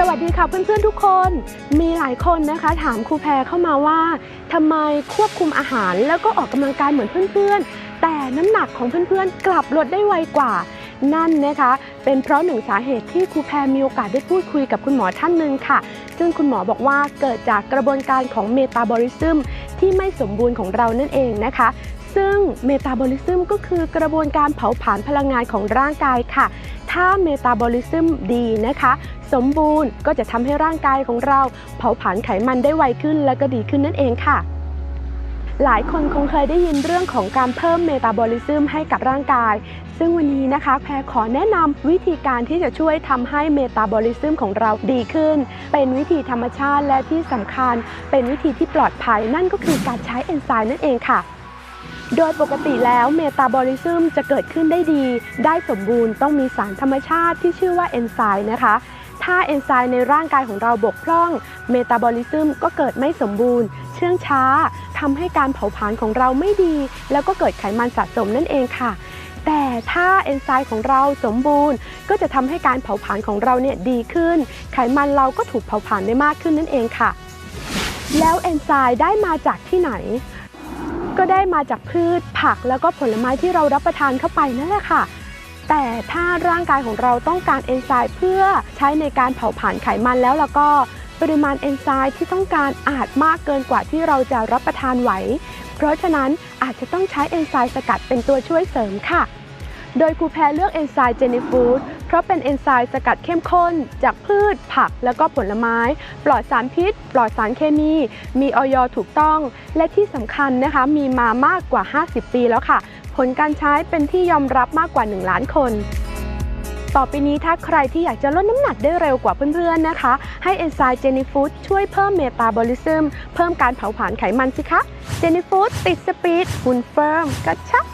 สวัสดีค่ะเพื่อนๆทุกคน มีหลายคนนะคะถามครูแพรเข้ามาว่าทำไมควบคุมอาหารแล้วก็ออกกำลังกายเหมือนเพื่อนๆ แต่น้ำหนักของเพื่อนๆ กลับลดได้ไวกว่า นั่นนะคะ เป็นเพราะหนึ่งสาเหตุที่ครูแพรมีโอกาสได้พูดคุยกับคุณหมอท่านหนึ่งค่ะ ซึ่งคุณหมอบอกว่าเกิดจากกระบวนการของเมตาบอลิซึม ที่ไม่สมบูรณ์ของเรานั่นเองนะคะ ซึ่งเมตาบอลิซึมก็คือกระบวนการเผาผลาญพลังงานของร่างกายค่ะ ถ้าเมตาบอลิซึมดีนะคะ สมบูรณ์ก็จะทำให้ร่างกายของเรา เผาผลาญไขมันได้ไวขึ้นและก็ดีขึ้นนั่นเองค่ะ หลายคนคงเคยได้ยินเรื่องของการเพิ่มเมตาบอลิซึมให้กับร่างกาย ซึ่งวันนี้นะคะแพรขอแนะนำวิธีการที่จะช่วยทำให้เมตาบอลิซึมของเราดีขึ้น เป็นวิธีธรรมชาติและที่สำคัญ เป็นวิธีที่ปลอดภัยนั่นก็คือการใช้เอนไซม์นั่นเองค่ะโดยปกติแล้วเมตาบอลิซึมจะเกิดขึ้นได้ดี ได้สมบูรณ์ต้องมีสารธรรมชาติที่ชื่อว่าเอนไซม์นะคะ ถ้าเอนไซม์ในร่างกายของเราบกพร่อง เมตาบอลิซึมก็เกิดไม่สมบูรณ์ เชื่องช้า ทำให้การเผาผลาญของเราไม่ดี แล้วก็เกิดไขมันสะสมนั่นเองค่ะ แต่ถ้าเอนไซม์ของเราสมบูรณ์ ก็จะทำให้การเผาผลาญของเราเนี่ยดีขึ้น ไขมันเราก็ถูกเผาผลาญได้มากขึ้นนั่นเองค่ะ แล้วเอนไซม์ได้มาจากที่ไหนก็ได้มาจากพืชผักแล้วก็ผลไม้ที่เรารับประทานเข้าไปนั่นแหละค่ะ แต่ถ้าร่างกายของเราต้องการเอนไซม์เพื่อใช้ในการเผาผลาญไขมันแล้วแล้วก็ ปริมาณเอนไซม์ที่ต้องการอาจมากเกินกว่าที่เราจะรับประทานไหว เพราะฉะนั้นอาจจะต้องใช้เอนไซม์สกัดเป็นตัวช่วยเสริมค่ะ โดยครูแพรเลือกเอนไซม์เจนิฟูดเพราะเป็นเอนไซม์สกัดเข้มข้น จากพืช ผัก แล้วก็ผลไม้ ปลอดสารพิษ ปลอดสารเคมี มีออยถูกต้อง และที่สำคัญนะคะมีมามากกว่า 50 ปีแล้วค่ะ ผลการใช้เป็นที่ยอมรับมากกว่า 1 ล้านคน ต่อไปนี้ถ้าใครที่อยากจะลดน้ำหนักได้เร็วกว่าเพื่อนๆนะคะ ให้เอนไซม์เจนิฟูดช่วยเพิ่มเมตาบอลิซึมเพิ่มการเผาผลาญไขมันสิคะเจนิฟูดติดสปีดหุ่นเฟิร์มกระชับ